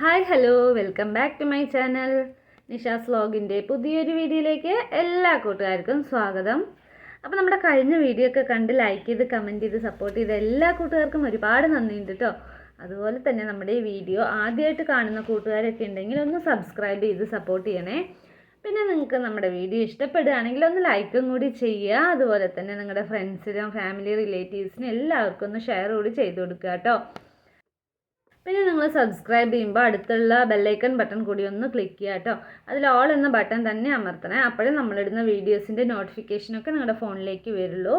Hi hello welcome back to my channel. Nisha's വ്ലോഗിന്റെ പുതിയൊരു വീഡിയോയിലേക്ക് എല്ലാ കൂട്ടുകാർക്കും സ്വാഗതം. അപ്പോൾ നമ്മുടെ കഴിഞ്ഞ വീഡിയോ ഒക്കെ കണ്ട് ലൈക്ക് ചെയ്ത് കമന്റ് ചെയ്ത് സപ്പോർട്ട് ചെയ്ത എല്ലാ കൂട്ടുകാർക്കും ഒരുപാട് നന്ദിയുണ്ട് കേട്ടോ അതുപോലെ തന്നെ നമ്മുടെ ഈ വീഡിയോ ആദ്യമായിട്ട് കാണുന്ന കൂട്ടുകാരൊക്കെ ഉണ്ടെങ്കിൽ ഒന്ന് സബ്സ്ക്രൈബ് ചെയ്ത് സപ്പോർട്ട് ചെയ്യണേ. പിന്നെ നിങ്ങൾക്ക് നമ്മുടെ വീഡിയോ ഇഷ്ടപ്പെടുകയാണെങ്കിൽ ഒന്ന് ലൈക്കും കൂടി ചെയ്യുക. അതുപോലെ തന്നെ നിങ്ങളുടെ ഫ്രണ്ട്സിനും ഫാമിലി റിലേറ്റീവ്സിനും എല്ലാവർക്കും ഒന്ന് ഷെയർ കൂടി ചെയ്ത് കൊടുക്കുക കേട്ടോ പിന്നെ നിങ്ങൾ സബ്സ്ക്രൈബ് ചെയ്യുമ്പോൾ അടുത്തുള്ള ബെല്ലൈക്കൺ ബട്ടൺ കൂടി ഒന്ന് ക്ലിക്ക് ചെയ്യുക കേട്ടോ അതിൽ ഓൾ എന്ന ബട്ടൺ തന്നെ അമർത്തണേ. അപ്പോഴേ നമ്മളിടുന്ന വീഡിയോസിന്റെ നോട്ടിഫിക്കേഷനൊക്കെ നിങ്ങളുടെ ഫോണിലേക്ക് വരുള്ളൂ.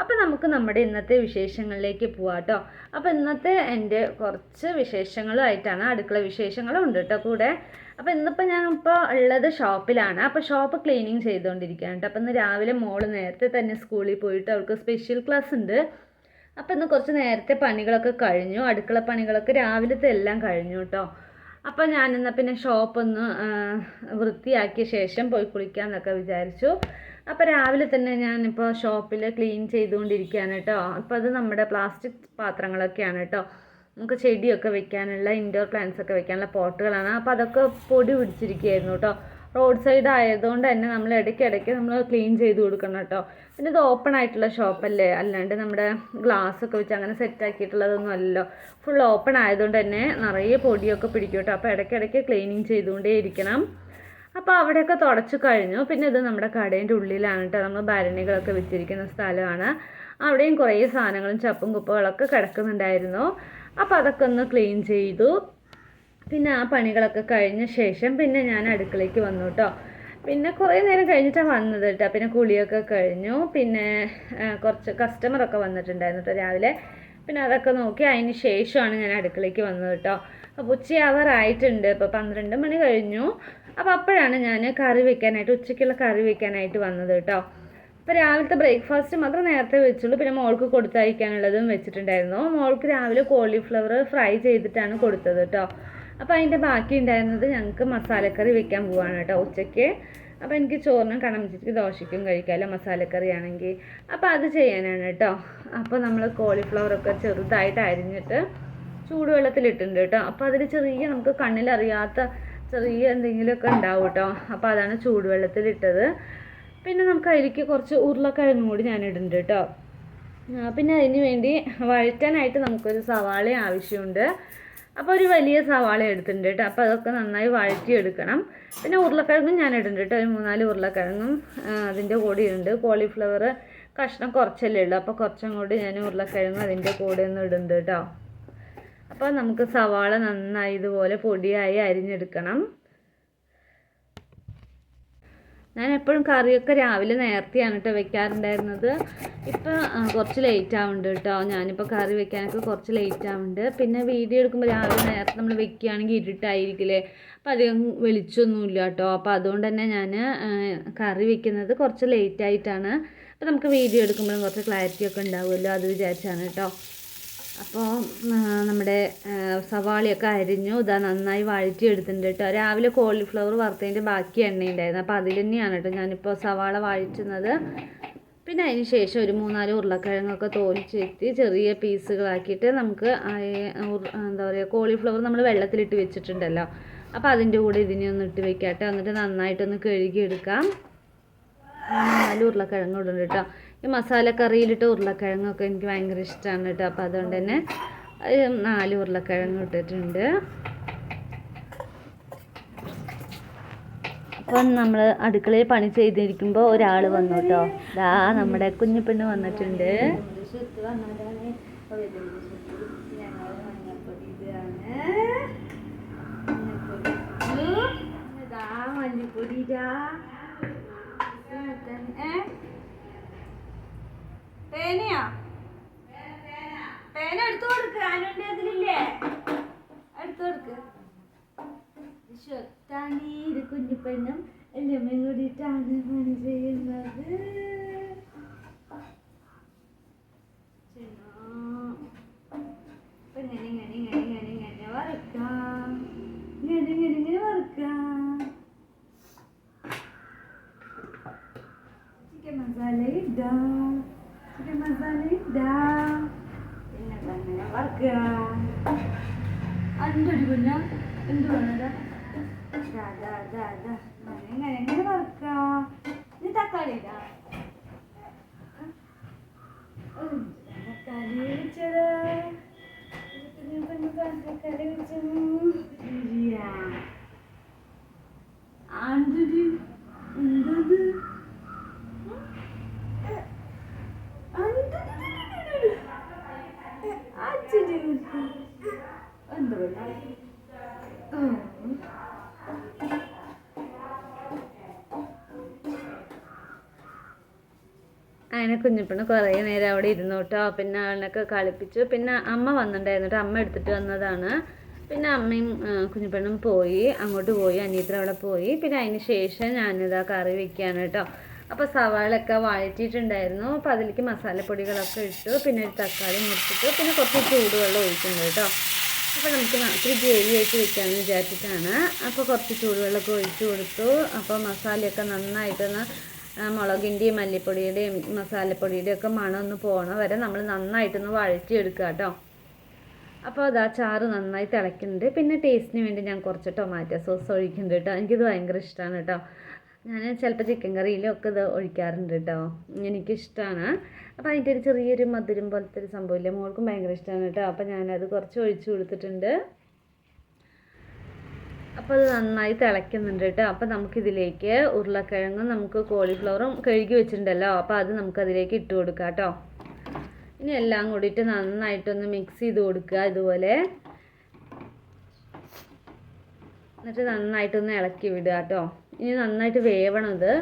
അപ്പോൾ നമുക്ക് നമ്മുടെ ഇന്നത്തെ വിശേഷങ്ങളിലേക്ക് പോവാം കേട്ടോ അപ്പോൾ ഇന്നത്തെ എന്റെ കുറച്ച് വിശേഷങ്ങളുമായിട്ടാണ് അടുക്കള വിശേഷങ്ങളും ഉണ്ട് കേട്ടോ കൂടെ. അപ്പോൾ ഇന്നിപ്പോൾ ഞാൻ ഇപ്പോൾ ഉള്ളത് ഷോപ്പിലാണ്. അപ്പോൾ ഷോപ്പ് ക്ലീനിങ് ചെയ്തുകൊണ്ടിരിക്കുകയാണ് കേട്ടോ അപ്പോൾ ഇന്ന് രാവിലെ മോൾ നേരത്തെ തന്നെ സ്കൂളിൽ പോയിട്ട് അവൾക്ക് സ്പെഷ്യൽ ക്ലാസ് ഉണ്ട്. അപ്പം ഇന്ന് കുറച്ച് നേരത്തെ പണികളൊക്കെ കഴിഞ്ഞു. അടുക്കള പണികളൊക്കെ രാവിലത്തെ എല്ലാം കഴിഞ്ഞു കേട്ടോ അപ്പം ഞാനെന്നാൽ പിന്നെ ഷോപ്പൊന്ന് വൃത്തിയാക്കിയ ശേഷം പോയി കുളിക്കാമെന്നൊക്കെ വിചാരിച്ചു. അപ്പോൾ രാവിലെ തന്നെ ഞാനിപ്പോൾ ഷോപ്പിൽ ക്ലീൻ ചെയ്തുകൊണ്ടിരിക്കുകയാണ് കേട്ടോ അപ്പോൾ അത് നമ്മുടെ പ്ലാസ്റ്റിക് പാത്രങ്ങളൊക്കെയാണ് കേട്ടോ നമുക്ക് ചെടിയൊക്കെ വെക്കാനുള്ള ഇൻഡോർ പ്ലാന്റ്സ് ഒക്കെ വെക്കാനുള്ള പോട്ടുകളാണ്. അപ്പോൾ അതൊക്കെ പൊടി പിടിച്ചിരിക്കുകയായിരുന്നു കേട്ടോ റോഡ് സൈഡ് ആയതുകൊണ്ട് തന്നെ നമ്മൾ ഇടയ്ക്കിടയ്ക്ക് നമ്മൾ ക്ലീൻ ചെയ്ത് കൊടുക്കണം കേട്ടോ. പിന്നെ ഇത് ഓപ്പൺ ആയിട്ടുള്ള ഷോപ്പല്ലേ അല്ലാണ്ട് നമ്മുടെ ഗ്ലാസ് ഒക്കെ വെച്ച് അങ്ങനെ സെറ്റ് ആക്കിയിട്ടുള്ളതൊന്നും അല്ലല്ലോ. ഫുൾ ഓപ്പൺ ആയതുകൊണ്ട് തന്നെ നിറയെ പൊടിയൊക്കെ പിടിക്കും കേട്ടോ. അപ്പോൾ ഇടയ്ക്കിടയ്ക്ക് ക്ലീനിങ് ചെയ്തുകൊണ്ടേ ഇരിക്കണം. അപ്പോൾ അവിടെയൊക്കെ തുടച്ചു കഴിഞ്ഞു. പിന്നെ ഇത് നമ്മുടെ കടേന്റെ ഉള്ളിലാണ് കേട്ടോ. നമ്മൾ ഭരണികളൊക്കെ വെച്ചിരിക്കുന്ന സ്ഥലമാണ്. അവിടെയും കുറേ സാധനങ്ങളും ചപ്പും കുപ്പകളൊക്കെ കിടക്കുന്നുണ്ടായിരുന്നു. അപ്പോൾ അതൊക്കെ ഒന്ന് ക്ലീൻ ചെയ്തു. പിന്നെ ആ പണികളൊക്കെ കഴിഞ്ഞ ശേഷം പിന്നെ ഞാൻ അടുക്കളയ്ക്ക് വന്നു കേട്ടോ പിന്നെ കുറേ നേരം കഴിഞ്ഞിട്ടാണ് വന്നത് കേട്ടോ പിന്നെ കുളിയൊക്കെ കഴിഞ്ഞു. പിന്നെ കുറച്ച് കസ്റ്റമറൊക്കെ വന്നിട്ടുണ്ടായിരുന്നു കേട്ടോ രാവിലെ. പിന്നെ അതൊക്കെ നോക്കി അതിന് ശേഷമാണ് ഞാൻ അടുക്കളയ്ക്ക് വന്നത് കേട്ടോ അപ്പോൾ ഉച്ചയാവാറായിട്ടുണ്ട് ഇപ്പോൾ പന്ത്രണ്ട് മണി കഴിഞ്ഞു. അപ്പോൾ അപ്പോഴാണ് ഞാൻ കറി വെക്കാനായിട്ട് ഉച്ചയ്ക്കുള്ള കറി വെക്കാനായിട്ട് വന്നത് കേട്ടോ അപ്പോൾ രാവിലത്തെ ബ്രേക്ക്ഫാസ്റ്റ് മാത്രം നേരത്തെ വെച്ചുള്ളൂ. പിന്നെ മോൾക്ക് കൊടുത്തയക്കാനുള്ളതും വെച്ചിട്ടുണ്ടായിരുന്നു. മോൾക്ക് രാവിലെ കോളിഫ്ലവർ ഫ്രൈ ചെയ്തിട്ടാണ് കൊടുത്തത് കേട്ടോ അപ്പോൾ അതിന്റെ ബാക്കി ഉണ്ടായിരുന്നത് ഞങ്ങൾക്ക് മസാലക്കറി വെക്കാൻ പോവാണ് കേട്ടോ ഉച്ചയ്ക്ക് അപ്പോൾ എനിക്ക് ചോറിനും കണമിച്ചിക്ക് ദോശയ്ക്കും കഴിക്കാമല്ലോ മസാലക്കറി ആണെങ്കിൽ. അപ്പോൾ അത് ചെയ്യാനാണ് കേട്ടോ. അപ്പോൾ നമ്മൾ കോളിഫ്ലവറൊക്കെ ചെറുതായിട്ട് അരിഞ്ഞിട്ട് ചൂടുവെള്ളത്തിലിട്ടുണ്ട് കേട്ടോ. അപ്പോൾ അതിൽ ചെറിയ നമുക്ക് കണ്ണിലറിയാത്ത ചെറിയ എന്തെങ്കിലുമൊക്കെ ഉണ്ടാവും കേട്ടോ. അപ്പോൾ അതാണ് ചൂടുവെള്ളത്തിലിട്ടത് പിന്നെ നമുക്ക് അതിലേക്ക് കുറച്ച് ഉരുളക്കിഴങ്ങ് കൂടി ഞാൻ ഇടുന്നുണ്ട് കേട്ടോ. പിന്നെ അതിന് വേണ്ടി വഴറ്റാനായിട്ട് നമുക്കൊരു സവാള ആവശ്യമുണ്ട്. അപ്പോൾ ഒരു വലിയ സവാള എടുത്തിട്ടുണ്ട് കേട്ടോ അപ്പോൾ അതൊക്കെ നന്നായി വഴറ്റി എടുക്കണം പിന്നെ ഉരുളക്കിഴങ്ങും ഞാൻ ഇടുന്നുണ്ട് കേട്ടോ ഒരു മൂന്നാൽ ഉരുളക്കിഴങ്ങും അതിന്റെ കൂടെ ഉണ്ട് കോളിഫ്ലവർ കഷ്ണം കുറച്ചല്ലേ ഉള്ളൂ. അപ്പോൾ കുറച്ചും കൂടി ഞാൻ ഉരുളക്കിഴങ്ങ് അതിന്റെ കൂടെ ഒന്ന് ഇടുന്നുണ്ട് കേട്ടോ അപ്പോൾ നമുക്ക് സവാള നന്നായി ഇതുപോലെ പൊടിയായി അരിഞ്ഞെടുക്കണം. ഞാൻ എപ്പോഴും കറിയൊക്കെ രാവിലെ നേരത്തെയാണ് കേട്ടോ വെക്കാറുണ്ടായിരുന്നത്. ഇപ്പോൾ കുറച്ച് ലേറ്റ് ആവുന്നുണ്ട് കേട്ടോ ഞാനിപ്പോൾ കറി വെക്കാനൊക്കെ കുറച്ച് ലേറ്റ് ആവുന്നുണ്ട് പിന്നെ വീഡിയോ എടുക്കുമ്പോൾ രാവിലെ നേരത്തെ നമ്മൾ വെക്കുകയാണെങ്കിൽ ഇരുട്ടായിരിക്കില്ലേ? അപ്പോൾ അധികം വെളിച്ചൊന്നുമില്ല കേട്ടോ അപ്പോൾ അതുകൊണ്ട് തന്നെ ഞാൻ കറി വെക്കുന്നത് കുറച്ച് ലേറ്റ് ആയിട്ടാണ് അപ്പോൾ നമുക്ക് വീഡിയോ എടുക്കുമ്പോഴും കുറച്ച് ക്ലാരിറ്റി ഒക്കെ ഉണ്ടാവുമല്ലോ അത് വിചാരിച്ചാണ് കേട്ടോ അപ്പോൾ നമ്മുടെ സവാളയൊക്കെ അരിഞ്ഞു ഇതാ നന്നായി വഴറ്റി എടുത്തിട്ടുണ്ട് കേട്ടോ. രാവിലെ കോളിഫ്ലവർ വറുത്തതിന്റെ ബാക്കി എണ്ണ ഉണ്ടായിരുന്നു അപ്പോൾ അതിൽ തന്നെയാണ് കേട്ടോ ഞാനിപ്പോൾ സവാള വഴറ്റുന്നത്. പിന്നെ അതിന് ശേഷം ഒരു മൂന്നാൽ ഉരുളക്കിഴങ്ങൊക്കെ തോലിച്ചെത്തി ചെറിയ പീസുകളാക്കിയിട്ട് നമുക്ക് എന്താ പറയുക കോളിഫ്ലവർ നമ്മൾ വെള്ളത്തിലിട്ട് വെച്ചിട്ടുണ്ടല്ലോ. അപ്പോൾ അതിന്റെ കൂടെ ഇതിനെ ഒന്ന് ഇട്ട് വെക്കാട്ടെ എന്നിട്ട് നന്നായിട്ടൊന്ന് കഴുകിയെടുക്കാം. നാല് ഉരുളക്കിഴങ്ങ് ഇടുന്നുണ്ട് കേട്ടോ. ഈ മസാലക്കറിയിലിട്ട് ഉരുളക്കിഴങ്ങൊക്കെ എനിക്ക് ഭയങ്കര ഇഷ്ടമാണ് കേട്ടോ. അപ്പോൾ അതുകൊണ്ട് തന്നെ നാല് ഉരുളക്കിഴങ്ങ് ഇട്ടിട്ടുണ്ട്. അപ്പം നമ്മൾ അടുക്കളയിൽ പണി ചെയ്തിരിക്കുമ്പോൾ ഒരാൾ വന്നു കേട്ടോ. ദാ നമ്മുടെ കുഞ്ഞു പെണ്ണ് വന്നിട്ടുണ്ട് മഞ്ഞപ്പൊടി പേനയാ പേന എടുത്തു കൊടുക്ക് അനുവിന്റെ അതിലില്ലേ എടുത്തു കൊടുക്ക് ഷൊത്താണീര് എന്റെ അമ്മയും കൂടിയിട്ടാണ് പണി ചെയ്യുന്നത്. കുഞ്ഞ എന്ത് വേണതാ എങ്ങനെ എങ്ങനെ വറക്കാ ഇത് തക്കാളി ഇടാ. തക്കാളി വെച്ചത്. തക്കാളി വെച്ചു ആണ്ടത്? എന്തത്? അങ്ങനെ കുഞ്ഞിപ്പെണ്ണ് കുറേ നേരം അവിടെ ഇരുന്നു പിന്നെ അവനൊക്കെ കളിപ്പിച്ചു. പിന്നെ അമ്മ വന്നിട്ടുണ്ടായിരുന്നു അമ്മ എടുത്തിട്ട് വന്നതാണ്. പിന്നെ അമ്മയും കുഞ്ഞിപ്പണ്ണും പോയി. അങ്ങോട്ട് പോയി. അനിയത്ര അവിടെ പോയി. പിന്നെ അതിന് ശേഷം ഞാനിതാ കറി വെക്കുകയാണ് കേട്ടോ. അപ്പോൾ സവാളൊക്കെ വഴറ്റിയിട്ടുണ്ടായിരുന്നു. അപ്പോൾ അതിലേക്ക് മസാലപ്പൊടികളൊക്കെ ഇട്ടു. പിന്നെ ഒരു തക്കാളി മുറിച്ചിട്ടു. പിന്നെ കുറച്ച് ചൂടുവെള്ളം ഒഴിക്കുന്നുണ്ട് കേട്ടോ. അപ്പോൾ നമുക്ക് നാട്ടിൽ ഗ്രേവി ആയിട്ട് വെക്കാമെന്ന് വിചാരിച്ചിട്ടാണ്. അപ്പോൾ കുറച്ച് ചൂടുവെള്ളമൊക്കെ ഒഴിച്ചു കൊടുത്തു. അപ്പോൾ മസാലയൊക്കെ നന്നായിട്ടൊന്ന് മുളകിന്റെയും മല്ലിപ്പൊടിയുടെയും മസാലപ്പൊടിയുടെയും ഒക്കെ മണം ഒന്ന് പോണ വരെ നമ്മൾ നന്നായിട്ടൊന്ന് വഴറ്റിയെടുക്കുക കേട്ടോ. അപ്പോൾ അതാ ചാറ് നന്നായി തിളയ്ക്കുന്നുണ്ട്. പിന്നെ ടേസ്റ്റിന് വേണ്ടി ഞാൻ കുറച്ച് ടൊമാറ്റോ സോസ് ഒഴിക്കുന്നുണ്ട് കേട്ടോ. എനിക്കിത് ഭയങ്കര ഇഷ്ടമാണ് കേട്ടോ. ഞാൻ ചിലപ്പോൾ ചിക്കൻ കറിയിലും ഒക്കെ ഇത് ഒഴിക്കാറുണ്ട് കേട്ടോ. എനിക്കിഷ്ടമാണ് അപ്പോൾ അതിന്റെ ഒരു ചെറിയൊരു മധുരം പോലത്തെ ഒരു സംഭവമില്ലേ. മോൾക്കും ഭയങ്കര ഇഷ്ടമാണ് കേട്ടോ. അപ്പോൾ ഞാനത് കുറച്ച് ഒഴിച്ച് കൊടുത്തിട്ടുണ്ട്. അപ്പോൾ അത് നന്നായി തിളയ്ക്കുന്നുണ്ട് കേട്ടോ. അപ്പോൾ നമുക്കിതിലേക്ക് ഉരുളക്കിഴങ്ങും നമുക്ക് കോളിഫ്ലവറും കഴുകി വെച്ചിട്ടുണ്ടല്ലോ. അപ്പോൾ അത് നമുക്കതിലേക്ക് ഇട്ട് കൊടുക്കാം കേട്ടോ. ഇനി എല്ലാം കൂടിയിട്ട് നന്നായിട്ടൊന്ന് മിക്സ് ചെയ്ത് കൊടുക്കുക ഇതുപോലെ. എന്നിട്ട് നന്നായിട്ടൊന്ന് ഇളക്കി വിടുക കേട്ടോ. ഇനി നന്നായിട്ട് വേവണം ഇത്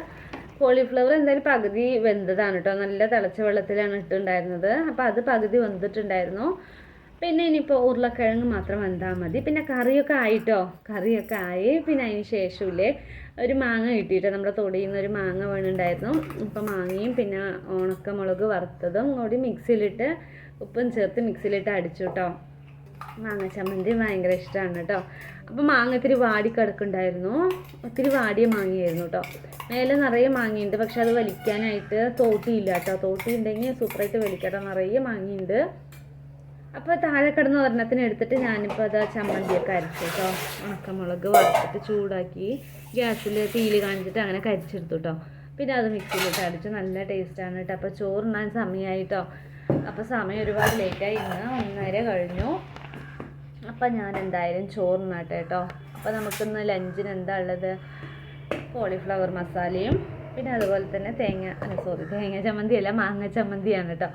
കോളിഫ്ലവർ എന്തായാലും പകുതി വെന്തതാണ് കേട്ടോ. നല്ല തിളച്ച വെള്ളത്തിലാണ് ഇട്ടുണ്ടായിരുന്നത്. അപ്പോൾ അത് പകുതി വെന്തിട്ടുണ്ടായിരുന്നു. പിന്നെ ഇനിയിപ്പോൾ ഉരുളക്കിഴങ്ങ് മാത്രം വെന്താൽ മതി. പിന്നെ കറിയൊക്കെ ആയിട്ടോ? കറിയൊക്കെ ആയി. പിന്നെ അതിന് ശേഷമില്ലേ? ഒരു മാങ്ങ കിട്ടിയിട്ട്? നമ്മുടെ തൊടിയിൽ നിന്ന് ഒരു മാങ്ങ വേണുണ്ടായിരുന്നു. ഇപ്പം മാങ്ങയും പിന്നെ ഉണക്കമുളക് വറുത്തതും കൂടി മിക്സിയിലിട്ട് ഉപ്പും ചേർത്ത് മിക്സിയിലിട്ട് അടിച്ചു കേട്ടോ മാങ്ങ ചമ്മന്തി ഭയങ്കര ഇഷ്ടമാണ് കേട്ടോ. അപ്പോൾ മാങ്ങ ഇത്തിരി വാടി കിടക്കുന്നുണ്ടായിരുന്നു. ഒത്തിരി വാടിയ മാങ്ങയായിരുന്നു കേട്ടോ. മേലെ നിറയെ മാങ്ങയുണ്ട്. പക്ഷെ അത് വലിക്കാനായിട്ട് തോട്ടിയില്ല കേട്ടോ. തോട്ടി ഉണ്ടെങ്കിൽ സൂപ്പറായിട്ട് വലിക്കട്ടോ. നിറയെ മാങ്ങയുണ്ട്. അപ്പോൾ താഴെ കിടന്ന ഒരെണ്ണത്തിന് എടുത്തിട്ട് ഞാനിപ്പോൾ അത് ചമ്മന്തിയൊക്കെ അരച്ചു കേട്ടോ ഉണക്കമുളക് വറുത്തിട്ട് ചൂടാക്കി ഗ്യാസിൽ തീയിൽ കാണിച്ചിട്ട് അങ്ങനെ കരിച്ചെടുത്തു കേട്ടോ പിന്നെ അത് മിക്സിയിലിട്ട് അടിച്ചു. നല്ല ടേസ്റ്റാണ് കേട്ടോ അപ്പോൾ ചോറുണ്ണാൻ സമയമായി കേട്ടോ അപ്പോൾ സമയം ഒരുപാട് ലേറ്റായി ഇന്ന് ഒന്നര കഴിഞ്ഞു. അപ്പം ഞാൻ എന്തായാലും ചോറുണ്ണാട്ടെ കേട്ടോ അപ്പോൾ നമുക്കിന്ന് ലഞ്ചിന് എന്താ ഉള്ളത്? കോളിഫ്ലവർ മസാലയും പിന്നെ അതുപോലെ തന്നെ തേങ്ങ സോറി തേങ്ങ ചമ്മന്തി അല്ല മാങ്ങ ചമ്മന്തിയാണ് കേട്ടോ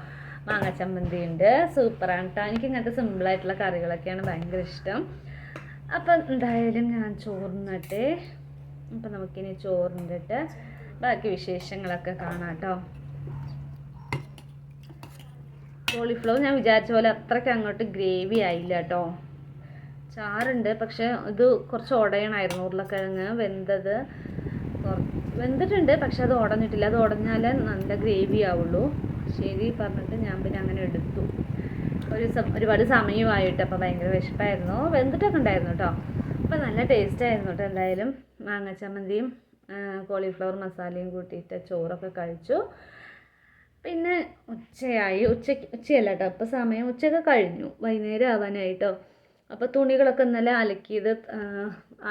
മാങ്ങ ചമ്മന്തി ഉണ്ട്. സൂപ്പറാണ് കേട്ടോ എനിക്ക് ഇങ്ങനത്തെ സിമ്പിളായിട്ടുള്ള കറികളൊക്കെയാണ് ഭയങ്കര ഇഷ്ടം. അപ്പം എന്തായാലും ഞാൻ ചോറിനട്ടെ അപ്പം നമുക്കിനി ചോറിനിട്ട് ബാക്കി വിശേഷങ്ങളൊക്കെ കാണാം കേട്ടോ കോളിഫ്ലവർ ഞാൻ വിചാരിച്ച പോലെ അത്രയ്ക്ക് അങ്ങോട്ട് ഗ്രേവി ആയില്ല കേട്ടോ ചാറുണ്ട് പക്ഷെ ഇത് കുറച്ച് ഉടയണമായിരുന്നു ഉരുളക്കിഴങ്ങ് വെന്തത്. വെന്തിട്ടുണ്ട് പക്ഷെ അത് ഉടഞ്ഞിട്ടില്ല അത് ഉടഞ്ഞാലേ നല്ല ഗ്രേവി ആവുള്ളൂ. ശരി പറഞ്ഞിട്ട് ഞാൻ പിന്നെ അങ്ങനെ എടുത്തു. ഒരു ഒരുപാട് സമയമായിട്ട് അപ്പോൾ ഭയങ്കര വിശപ്പായിരുന്നു. വെന്തിട്ടൊക്കെ ഉണ്ടായിരുന്നു കേട്ടോ അപ്പോൾ നല്ല ടേസ്റ്റ് ആയിരുന്നു കേട്ടോ എന്തായാലും. മാങ്ങച്ചമ്മന്തിയും കോളിഫ്ലവർ മസാലയും കൂട്ടിയിട്ട് ചോറൊക്കെ കഴിച്ചു. പിന്നെ ഉച്ചയായി. ഉച്ചയ്ക്ക് ഉച്ചയല്ല കേട്ടോ അപ്പോൾ സമയം ഉച്ചയൊക്കെ കഴിഞ്ഞു. വൈകുന്നേരം ആവാനായിട്ടോ അപ്പോൾ തുണികളൊക്കെ ഇന്നലെ അലക്കിയത്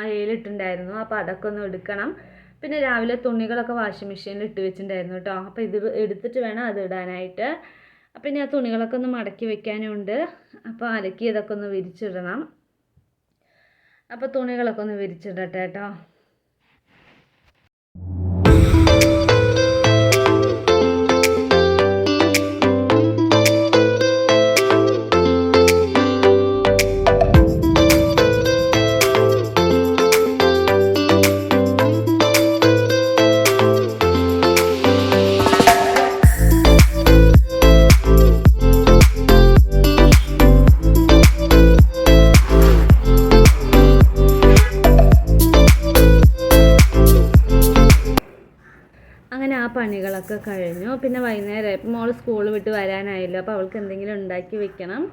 അയലിട്ടുണ്ടായിരുന്നു. അപ്പോൾ അതൊക്കെ ഒന്ന് എടുക്കണം. പിന്നെ രാവിലെ തുണികളൊക്കെ വാഷിംഗ് മെഷീനിൽ ഇട്ട് വെച്ചിട്ടുണ്ടായിരുന്നു കേട്ടോ അപ്പോൾ ഇത് എടുത്തിട്ട് വേണം അത് ഇടാനായിട്ട്. അപ്പം ഇനി ആ തുണികളൊക്കെ ഒന്ന് മടക്കി വെക്കാനുണ്ട്. അപ്പോൾ അലക്കിയതൊക്കെ ഒന്ന് വിരിച്ചിടണം. അപ്പോൾ തുണികളൊക്കെ ഒന്ന് വിരിച്ചിടട്ടെ കേട്ടോ അങ്ങനെ ആ പണികളൊക്കെ കഴിഞ്ഞു. പിന്നെ വൈകുന്നേരം ഇപ്പം മോൾ സ്കൂൾ വിട്ട് വരാനായല്ലോ. അപ്പോൾ അവൾക്ക് എന്തെങ്കിലും ഉണ്ടാക്കി വെക്കണം.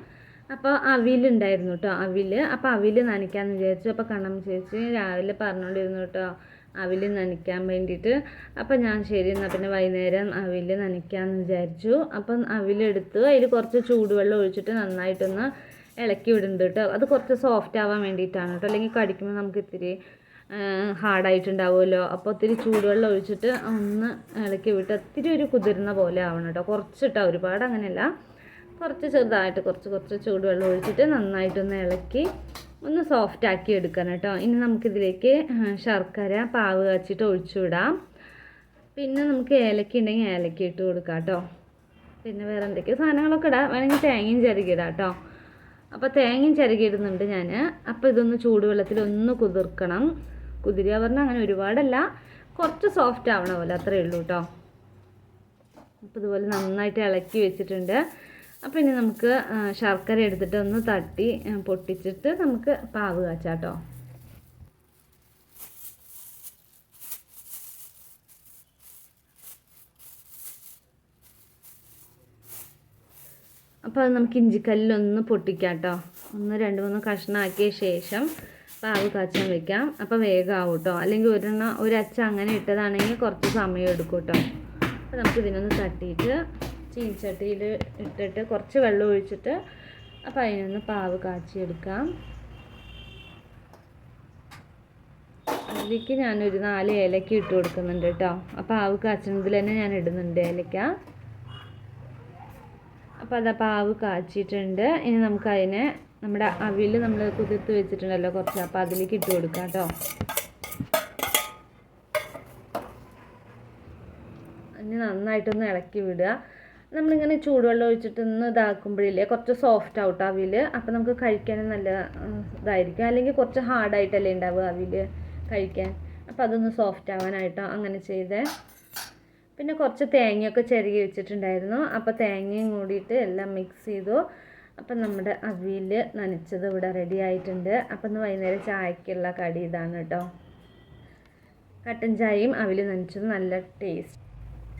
അപ്പോൾ അവിലുണ്ടായിരുന്നു കേട്ടോ അവിൽ. അപ്പോൾ അവിൽ നനയ്ക്കാമെന്ന് വിചാരിച്ചു. അപ്പോൾ കണ്ണം ചേച്ചി രാവിലെ പറഞ്ഞുകൊണ്ടിരുന്നു കേട്ടോ അവിൽ നനയ്ക്കാൻ വേണ്ടിയിട്ട്. അപ്പോൾ ഞാൻ ശരി എന്നാൽ പിന്നെ വൈകുന്നേരം അവിൽ നനയ്ക്കാമെന്ന് വിചാരിച്ചു. അപ്പം അവിലെടുത്ത് അതിൽ കുറച്ച് ചൂടുവെള്ളം ഒഴിച്ചിട്ട് നന്നായിട്ടൊന്ന് ഇളക്കി വിടുന്നുണ്ട് കേട്ടോ. അത് കുറച്ച് സോഫ്റ്റ് ആവാൻ വേണ്ടിയിട്ടാണ് കേട്ടോ. അല്ലെങ്കിൽ കടിക്കുമ്പോൾ നമുക്ക് ഇത്തിരി ഹാർഡായിട്ടുണ്ടാവുമല്ലോ. അപ്പോൾ ഒത്തിരി ചൂടുവെള്ളം ഒഴിച്ചിട്ട് ഒന്ന് ഇളക്കി വിട്ട് ഒത്തിരി ഒരു കുതിർന്ന പോലെ ആവണം കേട്ടോ കുറച്ചിട്ടോ ഒരുപാട് അങ്ങനെയല്ല. കുറച്ച് ചെറുതായിട്ട് കുറച്ച് കുറച്ച് ചൂടുവെള്ളം ഒഴിച്ചിട്ട് നന്നായിട്ടൊന്ന് ഇളക്കി ഒന്ന് സോഫ്റ്റ് ആക്കി എടുക്കണം കേട്ടോ ഇനി നമുക്കിതിലേക്ക് ശർക്കര പാവ് കാച്ചിട്ട് ഒഴിച്ചു വിടാം. പിന്നെ നമുക്ക് ഏലക്ക ഉണ്ടെങ്കിൽ ഏലക്ക ഇട്ട് കൊടുക്കാം കേട്ടോ പിന്നെ വേറെ എന്തൊക്കെയോ സാധനങ്ങളൊക്കെ ഇടാം. വേണമെങ്കിൽ തേങ്ങയും ചിരകി ഇടാം കേട്ടോ അപ്പോൾ തേങ്ങയും ചിരകി ഇടുന്നുണ്ട് ഞാൻ അപ്പോൾ ഇതൊന്ന് ചൂടുവെള്ളത്തിൽ ഒന്ന് കുതിർക്കണം. കുതിരുക പറഞ്ഞാൽ അങ്ങനെ ഒരുപാടല്ല. കുറച്ച് സോഫ്റ്റ് ആവണ പോലെ അത്രയേ ഉള്ളൂ കേട്ടോ അപ്പോൾ ഇതുപോലെ നന്നായിട്ട് ഇളക്കി വെച്ചിട്ടുണ്ട്. അപ്പോൾ ഇനി നമുക്ക് ശർക്കര എടുത്തിട്ട് ഒന്ന് തട്ടി പൊട്ടിച്ചിട്ട് നമുക്ക് പാവ് കാച്ചാട്ടോ അപ്പോൾ അത് നമുക്ക് ഇഞ്ചിക്കല്ലിലൊന്ന് പൊട്ടിക്കാം കേട്ടോ ഒന്ന് രണ്ട് മൂന്ന് കഷ്ണമാക്കിയ ശേഷം പാവ് കാച്ചാൻ വെക്കാം. അപ്പോൾ വേഗമാവും കേട്ടോ അല്ലെങ്കിൽ ഒരെണ്ണം ഒരച്ച അങ്ങനെ ഇട്ടതാണെങ്കിൽ കുറച്ച് സമയം എടുക്കും കേട്ടോ അപ്പോൾ നമുക്ക് ഇതിനൊന്ന് തട്ടിയിട്ട് ചീനിച്ചട്ടിയിൽ ഇട്ടിട്ട് കുറച്ച് വെള്ളം ഒഴിച്ചിട്ട് അപ്പോൾ അതിനൊന്ന് പാവ് കാച്ചിയെടുക്കാം. അതിലേക്ക് ഞാനൊരു നാല് ഏലക്ക ഇട്ട് കൊടുക്കുന്നുണ്ട് കേട്ടോ അപ്പോൾ പാവ് കാച്ചുന്നതിൽ തന്നെ ഞാൻ ഇടുന്നുണ്ട് ഏലക്ക. അപ്പോൾ അത് പാവ് കാച്ചിട്ടുണ്ട് ഇനി നമുക്ക് അതിനെ നമ്മുടെ അവിൽ നമ്മൾ കുതിർത്ത് വെച്ചിട്ടുണ്ടല്ലോ കുറച്ച് അപ്പോൾ അതിലേക്ക് ഇട്ട് കൊടുക്കാം കേട്ടോ. ഇനി നന്നായിട്ടൊന്ന് ഇളക്കി വിടുക. നമ്മളിങ്ങനെ ചൂടുവെള്ളം ഒഴിച്ചിട്ട് ഒന്ന് ഇതാക്കുമ്പോഴില്ലേ കുറച്ച് സോഫ്റ്റ് ആവട്ടോ അവിൽ അപ്പോൾ നമുക്ക് കഴിക്കാൻ നല്ല ഇതായിരിക്കും. അല്ലെങ്കിൽ കുറച്ച് ഹാർഡായിട്ടല്ലേ ഉണ്ടാവുക അവിൽ കഴിക്കാൻ. അപ്പോൾ അതൊന്ന് സോഫ്റ്റ് ആവാനായിട്ടോ അങ്ങനെ ചെയ്തേ. പിന്നെ കുറച്ച് തേങ്ങയൊക്കെ ചിരകി വെച്ചിട്ടുണ്ടായിരുന്നു. അപ്പോൾ തേങ്ങയും കൂടിയിട്ട് എല്ലാം മിക്സ് ചെയ്തു. അപ്പം നമ്മുടെ അവിയിൽ നനച്ചത് ഇവിടെ റെഡി ആയിട്ടുണ്ട്. അപ്പം ഇന്ന് വൈകുന്നേരം ചായക്കുള്ള കടി ഇതാണ് കേട്ടോ. കട്ടൻ ചായയും അവിൽ നനച്ചത് നല്ല ടേസ്റ്റ്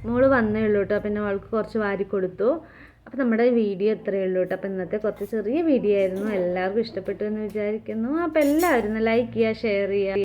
മോൾ വന്നേ ഉള്ളൂ കേട്ടോ പിന്നെ അവൾക്ക് കുറച്ച് വാരി കൊടുത്തു. അപ്പം നമ്മുടെ വീഡിയോ ഇത്രയേ ഉള്ളൂ കേട്ടോ. അപ്പം ഇന്നത്തെ കുറച്ച് ചെറിയ വീഡിയോ ആയിരുന്നു. എല്ലാവർക്കും ഇഷ്ടപ്പെട്ടു എന്ന് വിചാരിക്കുന്നു. അപ്പോൾ എല്ലാവരും ലൈക്ക് ചെയ്യുക ഷെയർ ചെയ്യുക.